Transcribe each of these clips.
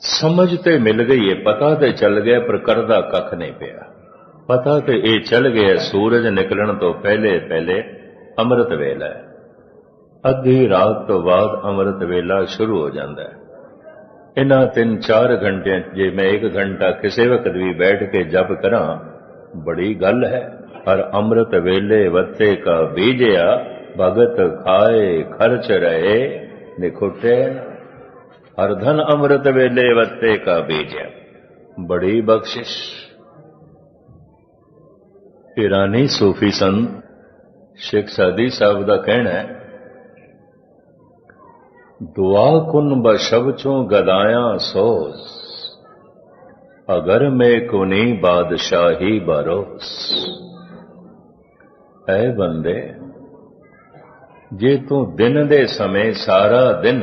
ਸਮਝ ਤੇ ਮਿਲ ਗਈ ਏ, ਪਤਾ ਤੇ ਚੱਲ ਗਿਆ ਪਰ ਕਰਦਾ ਕੱਖ ਨਹੀਂ ਪਿਆ। ਪਤਾ ਤੇ ਇਹ ਚੱਲ ਗਿਆ, ਸੂਰਜ ਨਿਕਲਣ ਤੋਂ ਪਹਿਲੇ ਪਹਿਲੇ ਅੰਮ੍ਰਿਤ ਵੇਲਾ ਹੈ। ਅੱਧੀ ਰਾਤ ਤੋਂ ਬਾਅਦ ਅੰਮ੍ਰਿਤ ਵੇਲਾ ਸ਼ੁਰੂ ਹੋ ਜਾਂਦਾ ਹੈ। ਇਹਨਾਂ ਤਿੰਨ ਚਾਰ ਘੰਟਿਆਂ ਜੇ ਮੈਂ ਇੱਕ ਘੰਟਾ ਕਿਸੇ ਵਕਤ ਵੀ ਬੈਠ ਕੇ ਜਪ ਕਰਾਂ, ਬੜੀ ਗੱਲ ਹੈ। ਹਰ ਅੰਮ੍ਰਿਤ ਵੇਲੇ ਵੱਤੇ ਕਾ ਬੀਜਿਆ, ਭਗਤ ਖਾਏ, ਖਰਚ ਰਹੇ, ਨਿਖੁੱਟੇ ਹਰ ਅੰਮ੍ਰਿਤ ਵੇਲੇ ਵੱਤੇ ਕਾ ਬੀਜਿਆ ਬੜੀ ਬਖਸ਼ਿਸ਼। ਇਰਾਨੀ ਸੂਫੀ ਸੰਤ ਸ਼ੇਖ ਸਾਦੀ ਸਾਹਿਬ ਦਾ ਕਹਿਣਾ ਹੈ, ਦੁਆ ਕੁਨ ਬਸ਼ਬ ਚੋਂ ਗਦਾਇਆ ਸੋਸ, ਅਗਰ ਮੈਂ ਕੋਨੀ ਬਾਦਸ਼ਾਹੀ ਬਰੋਸ। ਐ ਬੰਦੇ, ਜੇ ਤੂੰ ਦਿਨ ਦੇ ਸਮੇਂ ਸਾਰਾ ਦਿਨ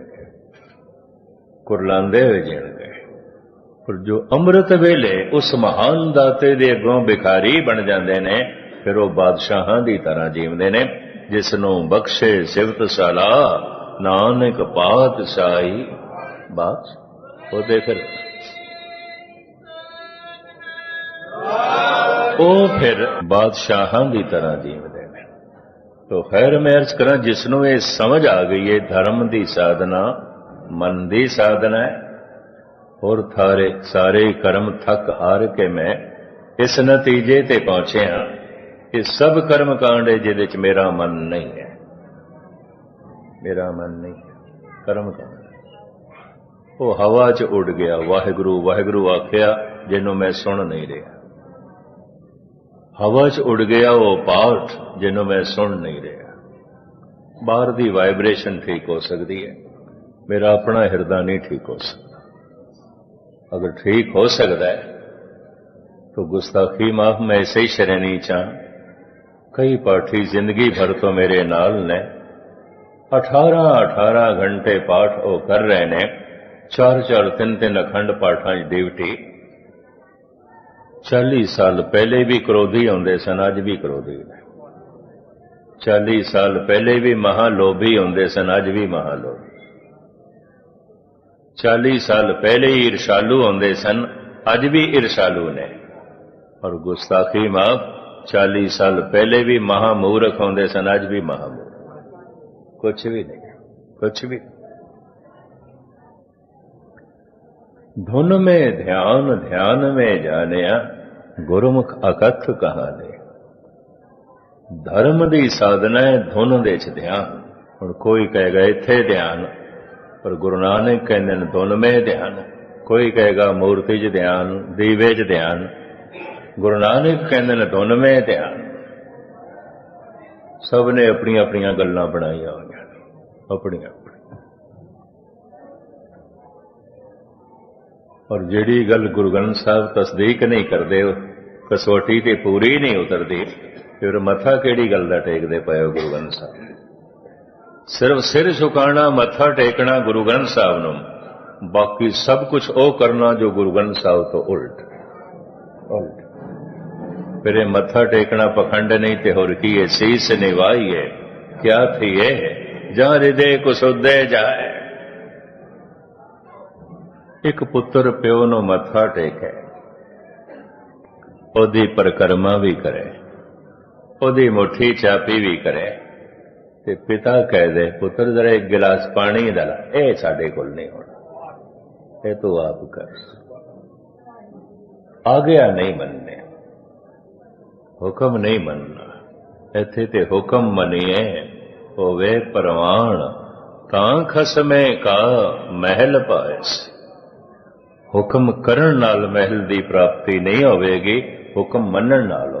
ਕੁਰਲਾਉਂਦੇ ਹੋਏ ਗਏ। ਪਰ ਜੋ ਅੰਮ੍ਰਿਤ ਵੇਲੇ ਉਸ ਮਹਾਨ ਦਾਤੇ ਦੇ ਅੱਗੋਂ ਭਿਖਾਰੀ ਬਣ ਜਾਂਦੇ ਨੇ, ਫਿਰ ਉਹ ਬਾਦਸ਼ਾਹਾਂ ਦੀ ਤਰ੍ਹਾਂ ਜੀਵਦੇ ਨੇ, ਜਿਸ ਨੂੰ ਬਖਸ਼ੇ ਸਿਵਤ ਸਲਾ, ਨਾਨਕ ਪਾਤਸ਼ਾਹੀ ਬਾਤ ਉਹਦੇ ਫਿਰ ਉਹ ਫਿਰ ਬਾਦਸ਼ਾਹਾਂ ਦੀ ਤਰ੍ਹਾਂ ਜੀਵਦੇ ਨੇ। ਤੋ ਖੈਰ ਮੈਂ ਅਰਜ਼ ਕਰਾਂ, ਜਿਸ ਨੂੰ ਇਹ ਸਮਝ ਆ ਗਈ ਹੈ ਧਰਮ ਦੀ ਸਾਧਨਾ ਮਨ ਦੀ ਸਾਧਨਾ ਹੈ। ਹੋਰ ਥਾਰੇ ਸਾਰੇ ਕਰਮ ਥੱਕ ਹਾਰ ਕੇ ਮੈਂ ਇਸ ਨਤੀਜੇ ਤੇ ਪਹੁੰਚਿਆ ਕਿ ਸਭ ਕਰਮ ਕਾਂਡੇ ਜਿਹਦੇ ਚ ਮੇਰਾ ਮਨ ਨਹੀਂ ਹੈ। ਮੇਰਾ ਮਨ ਨਹੀਂ ਹੈ। ਕਰਮ ਕਾਂਡ ਉਹ ਹਵਾ 'ਚ ਉੱਡ ਗਿਆ। ਵਾਹਿਗੁਰੂ ਵਾਹਿਗੁਰੂ ਆਖਿਆ, ਜਿਹਨੂੰ ਮੈਂ ਸੁਣ ਨਹੀਂ ਰਿਹਾ। ਹਵਾ 'ਚ ਉੱਡ ਗਿਆ ਉਹ ਪਾਠ, ਜਿਹਨੂੰ ਮੈਂ ਸੁਣ ਨਹੀਂ ਰਿਹਾ। ਬਾਹਰ ਦੀ ਵਾਈਬ੍ਰੇਸ਼ਨ ਠੀਕ ਹੋ ਸਕਦੀ ਹੈ। ਮੇਰਾ ਆਪਣਾ ਹਿਰਦਾ ਨਹੀਂ ਠੀਕ ਹੋ ਸਕਦਾ ਅਗਰ ਠੀਕ ਹੋ ਸਕਦਾ ਹੈ तो गुस्ताखी माफ मैं ऐसे ही शरणी चाह कई पाठी जिंदगी भर तो मेरे नाल ने अठारह अठारह घंटे पाठ ਉਹ ਕਰ ਰਹੇ ਨੇ ਚਾਰ ਚਾਰ ਤਿੰਨ ਤਿੰਨ ਅਖੰਡ ਪਾਠਾਂ 'ਚ ਡਿਊਟੀ 40 ਸਾਲ ਪਹਿਲੇ ਵੀ ਕਰੋਧੀ ਹੁੰਦੇ ਸਨ ਅੱਜ ਵੀ ਕਰੋਧੀ ਨੇ 40 ਸਾਲ ਪਹਿਲੇ ਵੀ ਮਹਾ ਲੋਭੀ ਹੁੰਦੇ ਸਨ ਅੱਜ ਵੀ ਮਹਾ ਲੋਭੀ 40 ਸਾਲ ਪਹਿਲੇ ਹੀ ਈਰਸ਼ਾਲੂ ਹੁੰਦੇ ਸਨ ਅੱਜ ਵੀ ਈਰਸ਼ਾਲੂ ਨੇ ਔਰ ਗੁਸਤਾਖੀ ਮਾਫ 40 ਸਾਲ ਪਹਿਲੇ ਵੀ ਮਹਾ ਮੂਰਖ ਹੁੰਦੇ ਸਨ ਅੱਜ ਵੀ ਮਹਾ ਮੂਰਖ ਕੁਛ ਵੀ ਨਹੀਂ ਕੁਛ ਵੀ ਧੁਨ में ध्यान ध्यान में ਜਾਣਿਆ ਗੁਰਮੁਖ ਅਕਥ ਕਹਾਣੇ ਧਰਮ ਦੀ ਸਾਧਨਾ ਹੈ ਧੁਨ ਦੇ ਚ ਧਿਆਨ ਹੁਣ ਕੋਈ ਕਹੇਗਾ ਇੱਥੇ ਧਿਆਨ ਪਰ ਗੁਰੂ ਨਾਨਕ ਕਹਿੰਦੇ ਨੇ, ਧੁਨ ਧਿਆਨ, ਕੋਈ ਕਹੇਗਾ ਮੂਰਤੀ 'ਚ ਧਿਆਨ, ਦੀਵੇ 'ਚ ਧਿਆਨ। ਗੁਰੂ ਨਾਨਕ ਕਹਿੰਦੇ ਨੇ, ਧੁਨ ਧਿਆਨ। ਸਭ ਨੇ ਆਪਣੀਆਂ ਆਪਣੀਆਂ ਗੱਲਾਂ ਬਣਾਈਆਂ ਹੋਈਆਂ ਆਪਣੀਆਂ। ਔਰ ਜਿਹੜੀ ਗੱਲ ਗੁਰੂ ਗ੍ਰੰਥ ਸਾਹਿਬ ਤਸਦੀਕ ਨਹੀਂ ਕਰਦੇ, ਉਹ ਕਸੌਟੀ ਤੇ ਪੂਰੀ ਨਹੀਂ ਉਤਰਦੀ, ਫਿਰ ਮੱਥਾ ਕਿਹੜੀ ਗੱਲ ਦਾ ਟੇਕਦੇ ਪਏ ਹੋ ਗੁਰੂ ਗ੍ਰੰਥ ਸਾਹਿਬ? ਸਿਰਫ ਸਿਰ ਝੁਕਾਣਾ, ਮੱਥਾ ਟੇਕਣਾ ਗੁਰੂ ਗ੍ਰੰਥ ਸਾਹਿਬ ਨੂੰ। ਬਾਕੀ ਸਭ ਕੁਝ ਉਹ ਕਰਨਾ ਜੋ ਗੁਰੂ ਗ੍ਰੰਥ ਸਾਹਿਬ ਤੋਂ ਉਲਟ। ਉਲਟ। ਫਿਰ ਇਹ ਮੱਥਾ ਟੇਕਣਾ ਪਖੰਡ ਨਹੀਂ ਤੇ ਹੋਰ ਕੀ ਹੈ? ਸੀਸ ਨਿਵਾਈਏ ਕਿਆ ਥੀ ਇਹ ਜਾਂ ਹਿਰਦੇ ਕੁਸੁੱਦੇ ਜਾਏ। ਇੱਕ ਪੁੱਤਰ ਪਿਓ ਨੂੰ ਮੱਥਾ ਟੇਕੇ। ਉਹਦੀ ਪਰਕਰਮਾ ਵੀ ਕਰੇ। ਉਹਦੀ ਮੁਠੀ ਚਾਪੀ ਵੀ ਕਰੇ। ਤੇ ਪਿਤਾ ਕਹਿ ਦੇ, ਪੁੱਤਰ, ਜਰਾ ਇੱਕ ਗਿਲਾਸ ਪਾਣੀ ਦਾ ਲਾ। ਇਹ ਸਾਡੇ ਕੋਲ ਨਹੀਂ ਹੋਣਾ। ਇਹ ਤੂੰ ਆਪ ਕਰ। ਆਗਿਆ ਨਹੀਂ ਮੰਨਨੇ ਹੁਕਮ ਨਹੀਂ ਮੰਨਣਾ। ਇੱਥੇ ਤੇ ਹੁਕਮ ਮੰਨੀਏ ਹੋਵੇ ਪਰਵਾਨ ਤਾਂ ਖਸਮੇ ਕਾ ਮਹਿਲ ਪਾਇਸ। ਹੁਕਮ ਕਰਨ ਨਾਲ ਮਹਿਲ ਦੀ ਪ੍ਰਾਪਤੀ ਨਹੀਂ ਹੋਵੇਗੀ, ਹੁਕਮ ਮੰਨਣ ਨਾਲ ਹੋਵੇ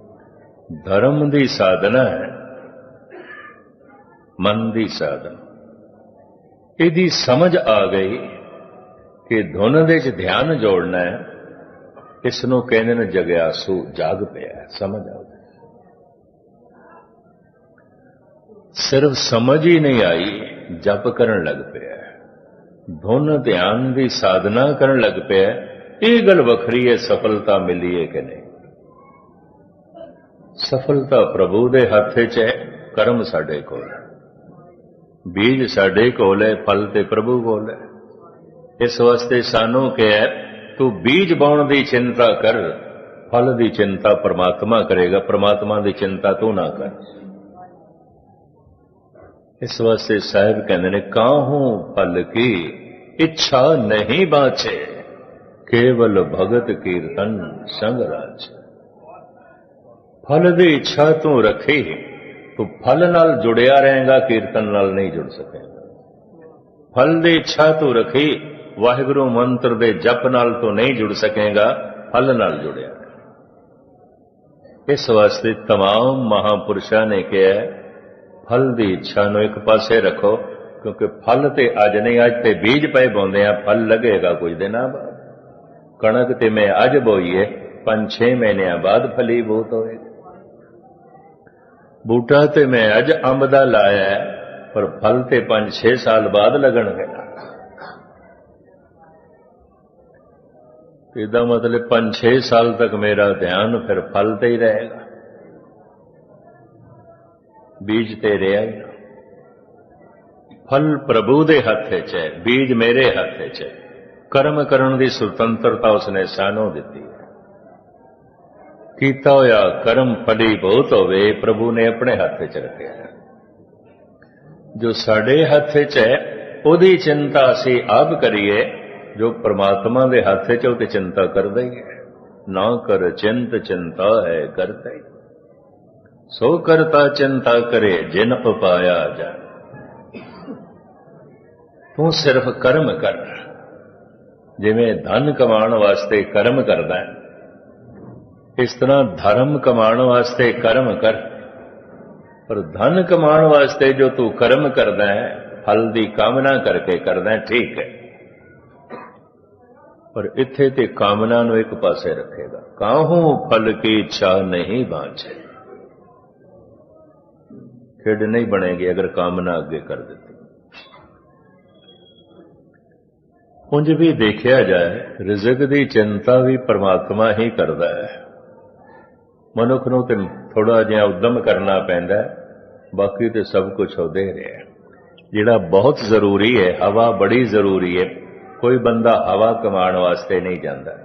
ਧਰਮ ਦੀ ਸਾਧਨਾ ਹੈ, ਮਨ ਦੀ ਸਾਧਨਾ। ਇਹਦੀ ਸਮਝ ਆ ਗਈ ਕਿ ਧੁਨ ਦੇ ਚ ਧਿਆਨ ਜੋੜਨਾ ਹੈ ਇਸ ਨੂੰ ਕਹਿੰਦੇ ਨੇ ਜਗਿਆਸੂ ਜਾਗ ਪਿਆ ਸਮਝ ਆ ਗਈ। ਸਿਰਫ ਸਮਝ ਹੀ ਨਹੀਂ ਆਈ, ਜਪ ਕਰਨ ਲੱਗ ਪਿਆ ਧੁਨ ਧਿਆਨ ਦੀ ਸਾਧਨਾ ਕਰਨ ਲੱਗ ਪਿਆ ਇਹ ਗੱਲ ਵੱਖਰੀ ਹੈ, ਸਫਲਤਾ ਮਿਲੀ ਹੈ ਕਿ ਨਹੀਂ? ਸਫਲਤਾ ਪ੍ਰਭੂ ਦੇ ਹੱਥ 'ਚ ਹੈ, ਕਰਮ ਸਾਡੇ ਕੋਲ ਬੀਜ ਸਾਡੇ ਕੋਲ ਹੈ, ਫਲ ਤੇ ਪ੍ਰਭੂ ਕੋਲ ਹੈ। ਇਸ ਵਾਸਤੇ ਸਾਨੂੰ ਕਿਹਾ ਤੂੰ ਬੀਜ ਬਾਉਣ ਦੀ ਚਿੰਤਾ ਕਰ, ਫਲ ਦੀ ਚਿੰਤਾ ਪ੍ਰਮਾਤਮਾ ਕਰੇਗਾ, ਪ੍ਰਮਾਤਮਾ ਦੀ ਚਿੰਤਾ ਤੂੰ ਨਾ ਕਰ। ਇਸ ਵਾਸਤੇ ਸਾਹਿਬ ਕਹਿੰਦੇ ਨੇ, ਕਾਹੂ ਫਲ ਕੀ ਇੱਛਾ ਨਹੀਂ ਬਾਚੇ ਕੇਵਲ ਭਗਤ ਕੀਰਤਨ ਸੰਗ ਰਾਜ ਫਲ ਦੀ ਇੱਛਾ ਤੂੰ ਰੱਖੀ ਤੂੰ ਫਲ ਨਾਲ ਜੁੜਿਆ ਰਹੇਗਾ ਕੀਰਤਨ ਨਾਲ ਨਹੀਂ ਜੁੜ ਸਕੇਗਾ ਫਲ ਦੀ ਇੱਛਾ ਤੂੰ ਰੱਖੀ ਵਾਹਿਗੁਰੂ ਮੰਤਰ ਦੇ ਜਪ ਨਾਲ ਤੂੰ ਨਹੀਂ ਜੁੜ ਸਕੇਗਾ ਫਲ ਨਾਲ ਜੁੜਿਆ ਰਹਿ। ਇਸ ਵਾਸਤੇ तमाम ਮਹਾਪੁਰਸ਼ਾਂ ਨੇ ਕਿਹਾ ਹੈ, ਫਲ ਦੀ ਇੱਛਾ ਨੂੰ ਇੱਕ ਪਾਸੇ ਰੱਖੋ ਕਿਉਂਕਿ ਫਲ ਤੇ ਅੱਜ ਨਹੀਂ ਅੱਜ ਤੇ ਬੀਜ ਪਏ ਬੋਂਦੇ ਆ ਫਲ ਲੱਗੇਗਾ ਕੁਝ ਦਿਨਾਂ ਬਾਅਦ ਕਣਕ ਤੇ ਮੈਂ ਅੱਜ ਬੋਈਏ 5-6 ਮਹੀਨਿਆਂ ਬਾਅਦ ਫਲੀਭੂਤ ਹੋਏਗਾ ਬੂਟਾ ਤੇ ਮੈਂ ਅੱਜ ਅੰਬ ਦਾ ਲਾਇਆ ਪਰ ਫਲ ਤੇ 5-6 ਸਾਲ ਬਾਅਦ ਲੱਗਣਗੇ। ਇਹਦਾ ਮਤਲਬ 5-6 ਸਾਲ ਤੱਕ ਮੇਰਾ ਧਿਆਨ ਫਿਰ ਫਲ ਤੇ ਹੀ ਰਹੇਗਾ। ਬੀਜ ਤੇ ਰਿਹਾ ਹੀ ਫਲ ਪ੍ਰਭੂ ਦੇ ਹੱਥ 'ਚ ਹੈ, ਬੀਜ ਮੇਰੇ ਹੱਥ 'ਚ ਹੈ। ਕਰਮ ਕਰਨ ਦੀ ਸੁਤੰਤਰਤਾ ਉਸਨੇ ਸਾਨੂੰ ਦਿੱਤੀ ਹੈ। ਕੀਤਾ ਹੋਇਆ ਕਰਮ ਫਲੀ ਬਹੁਤ ਹੋਵੇ, ਪ੍ਰਭੂ ਨੇ ਆਪਣੇ ਹੱਥ 'ਚ ਰੱਖਿਆ ਜੋ ਸਾਡੇ ਹੱਥ 'ਚ ਹੈ, ਉਹਦੀ ਚਿੰਤਾ ਅਸੀਂ ਆਪ ਕਰੀਏ, ਜੋ ਪ੍ਰਮਾਤਮਾ ਦੇ ਹੱਥ 'ਚ ਉਹ ਤੇ ਚਿੰਤਾ ਕਰਦਾ ਹੀ ਹੈ। ਨਾ ਕਰ ਚਿੰਤ, ਚਿੰਤਾ ਹੈ ਕਰਤਾ ਹੀ। ਸੋ ਕਰਤਾ ਚਿੰਤਾ ਕਰੇ, ਜਿਨ ਉਪਾਇਆ ਜਾ ਤੂੰ ਸਿਰਫ ਕਰਮ ਕਰ। ਜਿਵੇਂ ਧਨ ਕਮਾਉਣ ਵਾਸਤੇ ਕਰਮ ਕਰਦਾ ਹੈ ਇਸ ਤਰ੍ਹਾਂ ਧਰਮ ਕਮਾਉਣ ਵਾਸਤੇ ਕਰਮ ਕਰ। ਪਰ ਧਨ ਕਮਾਉਣ ਵਾਸਤੇ ਜੋ ਤੂੰ ਕਰਮ ਕਰਦਾ ਹੈ, ਫਲ ਦੀ ਕਾਮਨਾ ਕਰਕੇ ਕਰਦਾ ਠੀਕ ਹੈ। ਪਰ ਇੱਥੇ ਤੇ ਕਾਮਨਾ ਨੂੰ ਇੱਕ ਪਾਸੇ ਰੱਖੇਗਾ। ਕਾਹੂ ਫਲ ਕੀ ਇੱਛਾ ਨਹੀਂ ਬਾਂਝੇ? ਖੇਡ ਨਹੀਂ ਬਣੇਗੀ ਅਗਰ ਕਾਮਨਾ ਅੱਗੇ ਕਰ ਦਿੱਤੀ। ਉਂਝ ਵੀ ਦੇਖਿਆ ਜਾਏ, ਰਿਜ਼ਕ ਦੀ ਚਿੰਤਾ ਵੀ ਪਰਮਾਤਮਾ ਹੀ ਕਰਦਾ ਹੈ। ਮਨੁੱਖ ਨੂੰ ਤੇ ਥੋੜਾ ਜਿਹਾ ਉਦਮ ਕਰਨਾ ਪੈਂਦਾ ਬਾਕੀ ਤੇ ਸਭ ਕੁਝ ਉਹਦੇ ਰਿਹਾ ਜਿਹੜਾ ਬਹੁਤ ਜ਼ਰੂਰੀ ਹੈ, ਹਵਾ ਬੜੀ ਜ਼ਰੂਰੀ ਹੈ, ਕੋਈ ਬੰਦਾ ਹਵਾ ਕਮਾਉਣ ਵਾਸਤੇ ਨਹੀਂ ਜਾਂਦਾ।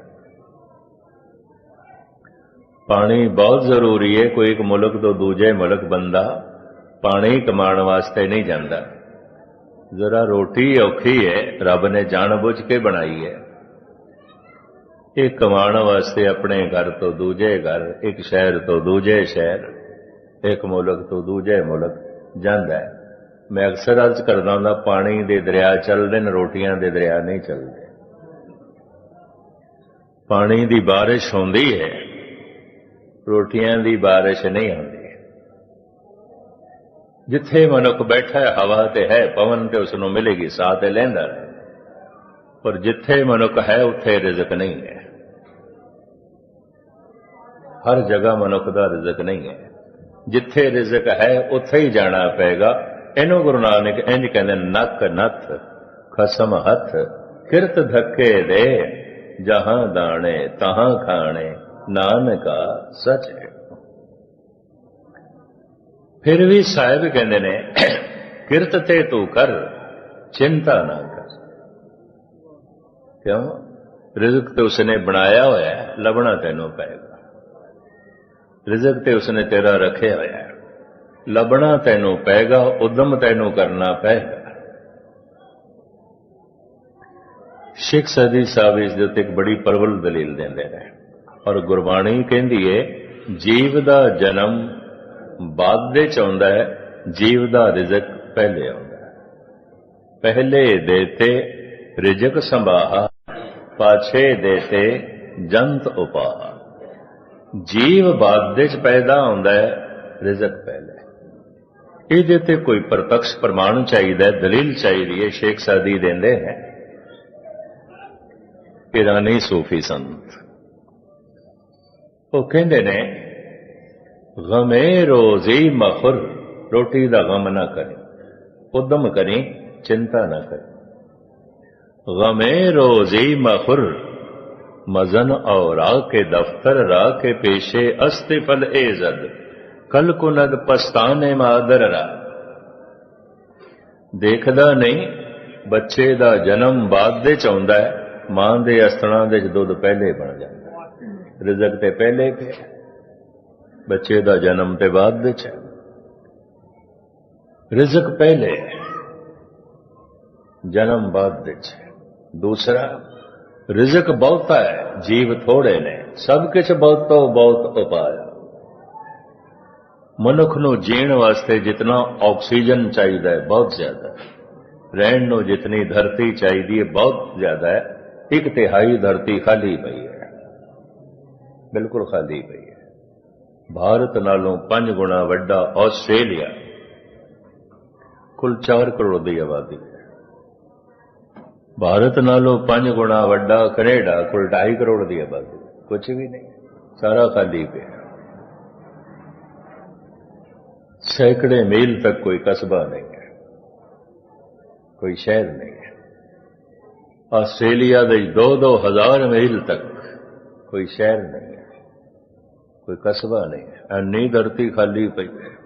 ਪਾਣੀ ਬਹੁਤ ਜ਼ਰੂਰੀ ਹੈ, ਕੋਈ ਇੱਕ ਮੁਲਕ ਤੋਂ ਦੂਜੇ ਮੁਲਕ ਬੰਦਾ ਪਾਣੀ ਕਮਾਉਣ ਵਾਸਤੇ ਨਹੀਂ ਜਾਂਦਾ। ਜ਼ਰਾ ਰੋਟੀ ਔਖੀ ਹੈ, ਰੱਬ ਨੇ ਜਾਣਬੁੱਝ ਕੇ ਬਣਾਈ ਹੈ। ਇਹ ਕਮਾਉਣ ਵਾਸਤੇ ਆਪਣੇ ਘਰ ਤੋਂ ਦੂਜੇ ਘਰ, ਇੱਕ ਸ਼ਹਿਰ ਤੋਂ ਦੂਜੇ ਸ਼ਹਿਰ, ਇੱਕ ਮੁਲਕ ਤੋਂ ਦੂਜੇ ਮੁਲਕ ਜਾਂਦਾ ਹੈ। ਮੈਂ ਅਕਸਰ ਅਰਜ਼ ਕਰਦਾ ਹੁੰਦਾ, ਪਾਣੀ ਦੇ ਦਰਿਆ ਚੱਲਦੇ ਨੇ, ਰੋਟੀਆਂ ਦੇ ਦਰਿਆ ਨਹੀਂ ਚੱਲਦੇ। ਪਾਣੀ ਦੀ ਬਾਰਿਸ਼ ਹੁੰਦੀ ਹੈ, ਰੋਟੀਆਂ ਦੀ ਬਾਰਿਸ਼ ਨਹੀਂ ਹੁੰਦੀ। ਜਿੱਥੇ ਮਨੁੱਖ ਬੈਠਾ ਹੈ, ਹਵਾ ਤੇ ਹੈ, ਪਵਨ ਤੇ ਉਸ ਨੂੰ ਮਿਲੇਗੀ, ਸਾਹ ਤੇ ਲੈਂਦਾ ਪਰ ਜਿੱਥੇ ਮਨੁੱਖ ਹੈ, ਉੱਥੇ ਰਿਜ਼ਕ ਨਹੀਂ ਹੈ। ਹਰ ਜਗ੍ਹਾ ਮਨੁੱਖ ਦਾ ਰਿਜ਼ਕ ਨਹੀਂ ਹੈ। ਜਿੱਥੇ ਰਿਜ਼ਕ ਹੈ, ਉੱਥੇ ਹੀ ਜਾਣਾ ਪਏਗਾ। ਇਹਨੂੰ ਗੁਰੂ ਨਾਨਕ ਇੰਜ ਕਹਿੰਦੇ ਨੱਕ ਨੱਥ, ਖਸਮ ਹੱਥ, ਕਿਰਤ ਧੱਕੇ ਦੇ, ਜਹਾਂ ਦਾਣੇ ਤਹਾਂ ਖਾਣੇ, ਨਾਨਕਾ ਸਚ ਹੈ। ਫਿਰ ਵੀ ਸਾਹਿਬ ਕਹਿੰਦੇ ਨੇ, ਕਿਰਤ ਤੇ ਤੂੰ ਕਰ, ਚਿੰਤਾ ਨਾ ਕਰ। ਕਿਉਂ? ਰਿਜ਼ਕ ਤੇ ਉਸਨੇ ਬਣਾਇਆ ਹੋਇਆ ਲੱਭਣਾ ਤੈਨੂੰ ਪਏਗਾ। ਰਿਜ਼ਕ ਤੇ ਉਸਨੇ ਤੇਰਾ ਰੱਖਿਆ ਹੋਇਆ ਹੈ। ਲੱਭਣਾ ਤੈਨੂੰ ਪਏਗਾ, ਉਦਮ ਤੈਨੂੰ ਕਰਨਾ ਪਏਗਾ। ਸਿੱਖ ਸਦੀ ਸਾਹਿਬ ਇਸ ਦੇ ਉੱਤੇ ਇੱਕ ਬੜੀ ਪ੍ਰਬਲ ਦਲੀਲ ਦਿੰਦੇ ਨੇ ਔਰ ਗੁਰਬਾਣੀ ਕਹਿੰਦੀ ਏ, ਜੀਵ ਦਾ ਜਨਮ ਬਾਅਦ ਦੇ ਚ ਆਉਂਦਾ ਹੈ, ਜੀਵ ਦਾ ਰਿਜ਼ਕ ਪਹਿਲੇ ਆਉਂਦਾ ਹੈ। ਪਹਿਲੇ ਦੇਤੇ ਰਿਜ਼ਕ ਸੰਭਾਹਾ, ਪਾਛੇ ਦੇਤੇ ਜੰਤ ਉਪਾਹਾ। ਜੀਵ ਬਾਅਦ ਦੇ ਚ ਪੈਦਾ ਹੁੰਦਾ ਹੈ, ਰਿਜ਼ਕ ਪਹਿਲੇ ਇਹਦੇ ਤੇ ਕੋਈ ਪ੍ਰਤੱਖ ਪ੍ਰਮਾਣ ਚਾਹੀਦਾ ਦਲੀਲ ਚਾਹੀਦੀ ਹੈ, ਸ਼ੇਖ ਸਾਦੀ ਦਿੰਦੇ ਹੈ। ਇਰਾਨੀ ਸੂਫੀ ਸੰਤ। ਉਹ ਕਹਿੰਦੇ ਨੇ, ਗਮੇ ਰੋਜ਼ੀ ਮਖਰ, ਰੋਟੀ ਦਾ ਗਮ ਨਾ ਕਰੇ, ਉਦਮ ਕਰੀ, ਚਿੰਤਾ ਨਾ ਕਰੇ। ਗਮੇ ਰੋਜ਼ੀ ਮਖਰ मजन और रा के दफ्तर रा के पेशे अस्ते फल एजद कल कुनद पछताने मादर रा ਦੇਖਦਾ ਨਹੀਂ ਬੱਚੇ ਦਾ ਜਨਮ ਬਾਅਦ ਦੇ ਚ ਆਉਂਦਾ ਹੈ ਮਾਂ ਦੇ ਅਸਤਣਾ ਦੇ ਚ ਦੁੱਧ ਪਹਿਲੇ ਬਣ ਜਾਂਦਾ ਹੈ। ਰਿਜ਼ਕ ਤੇ ਪਹਿਲੇ ਪਿਆ ਬੱਚੇ ਦਾ ਜਨਮ ਤੇ ਬਾਅਦ ਦੇ ਚ ਹੈ। ਰਿਜ਼ਕ ਪਹਿਲੇ ਹੈ, ਜਨਮ ਬਾਅਦ ਦੇ ਚ ਹੈ। ਦੂਸਰਾ ਰਿਜ਼ਕ ਬਹੁਤਾ ਹੈ, ਜੀਵ ਥੋੜੇ ਨੇ। ਸਭ ਕੁਝ ਬਹੁਤੋ ਬਹੁਤ ਉਪਾਇਆ ਮਨੁੱਖ ਨੂੰ ਜੀਣ ਵਾਸਤੇ ਜਿਤਨਾ ਆਕਸੀਜਨ ਚਾਹੀਦਾ ਹੈ, ਬਹੁਤ ਜ਼ਿਆਦਾ ਹੈ। ਰਹਿਣ ਨੂੰ ਜਿਤਨੀ ਧਰਤੀ ਚਾਹੀਦੀ ਹੈ, ਬਹੁਤ ਜ਼ਿਆਦਾ ਹੈ। ਇੱਕ ਤਿਹਾਈ ਧਰਤੀ ਖਾਲੀ ਪਈ ਹੈ। ਬਿਲਕੁਲ ਖਾਲੀ ਪਈ ਹੈ। ਭਾਰਤ ਨਾਲੋਂ 5 ਗੁਣਾ ਵੱਡਾ ਆਸਟ੍ਰੇਲੀਆ। ਕੁੱਲ 4 ਕਰੋੜ ਦੀ ਆਬਾਦੀ ਹੈ। ਭਾਰਤ ਨਾਲੋਂ 5 ਗੁਣਾ ਵੱਡਾ ਕੈਨੇਡਾ ਕੁੱਲ 2.5 ਕਰੋੜ ਦੀ ਆਬਾਦੀ ਕੁਝ ਵੀ ਨਹੀਂ। ਸਾਰਾ ਖਾਲੀ ਪਿਆ। ਸੈਂਕੜੇ ਮੀਲ ਤੱਕ ਕੋਈ ਕਸਬਾ ਨਹੀਂ ਹੈ। ਕੋਈ ਸ਼ਹਿਰ ਨਹੀਂ ਹੈ। ਆਸਟ੍ਰੇਲੀਆ ਦੇ 2-2 ਹਜ਼ਾਰ ਮੀਲ ਤੱਕ ਕੋਈ ਸ਼ਹਿਰ ਨਹੀਂ ਹੈ। ਕੋਈ ਕਸਬਾ ਨਹੀਂ ਹੈ। ਇੰਨੀ ਧਰਤੀ ਖਾਲੀ ਪਈ ਹੈ।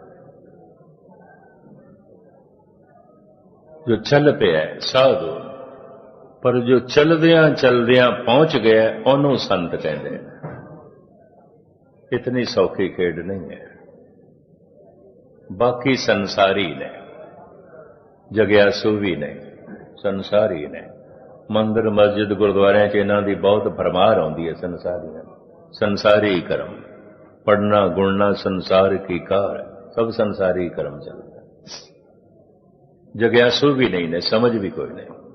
ਜੋ ਚੱਲ ਪਿਆ ਹੈ, ਸਾਧੂ। ਪਰ ਜੋ ਚੱਲਦਿਆਂ ਚੱਲਦਿਆਂ ਪਹੁੰਚ ਗਿਆ ਉਹਨੂੰ ਸੰਤ ਕਹਿੰਦੇ ਇਤਨੀ ਸੌਖੀ ਖੇਡ ਨਹੀਂ ਹੈ। ਬਾਕੀ ਸੰਸਾਰੀ ਨੇ। ਜਗਿਆਸੂ ਵੀ ਨੇ। ਸੰਸਾਰੀ ਨੇ। ਮੰਦਰ ਮਸਜਿਦ ਗੁਰਦੁਆਰਿਆਂ 'ਚ ਇਹਨਾਂ ਦੀ ਬਹੁਤ ਭਰਮਾਰ ਆਉਂਦੀ ਹੈ ਸੰਸਾਰੀਆਂ ਦੀ। ਸੰਸਾਰੀ ਕਰਮ। ਪੜਨਾ ਗੁਣਨਾ ਸੰਸਾਰ ਕੀ ਕਾਰ ਹੈ। ਸਭ ਸੰਸਾਰੀ ਕਰਮ ਚੱਲਦਾ ਜਗਿਆਸੂ ਵੀ ਨਹੀਂ ਨੇ ਸਮਝ ਵੀ ਕੋਈ ਨਹੀਂ।